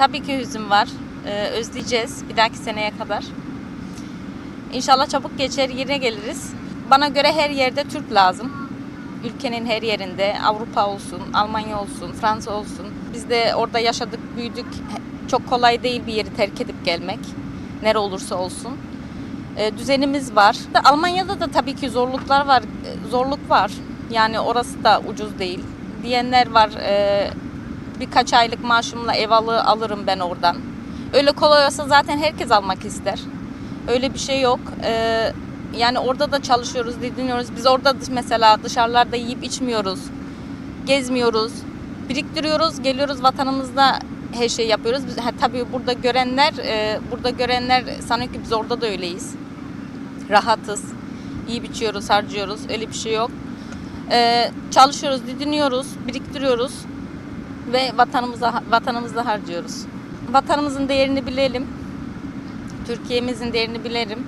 Tabii ki hüzün var. Ee, özleyeceğiz bir dahaki seneye kadar. İnşallah çabuk geçer yine geliriz. Bana göre her yerde Türk lazım. Ülkenin her yerinde Avrupa olsun, Almanya olsun, Fransa olsun. Biz de orada yaşadık, büyüdük. Çok kolay değil bir yeri terk edip gelmek. Nere olursa olsun. Ee, düzenimiz var. Almanya'da da tabii ki zorluklar var. Ee, Zorluk var. Yani orası da ucuz değil. Diyenler var. Ee, birkaç aylık maaşımla ev alı, alırım ben oradan. Öyle kolay olsa zaten herkes almak ister. Öyle bir şey yok. Ee, yani orada da çalışıyoruz, didiniyoruz. Biz orada mesela dışarılarda yiyip içmiyoruz. Gezmiyoruz. Biriktiriyoruz, geliyoruz vatanımızda her şey yapıyoruz. Biz, ha, tabii burada görenler, e, burada görenler sanıyor ki biz orada da öyleyiz. Rahatız. Yiyip içiyoruz, harcıyoruz. Öyle bir şey yok. Ee, çalışıyoruz, didiniyoruz, biriktiriyoruz ve vatanımıza vatanımızda harcıyoruz. Vatanımızın değerini bilelim. Türkiye'mizin değerini bilelim.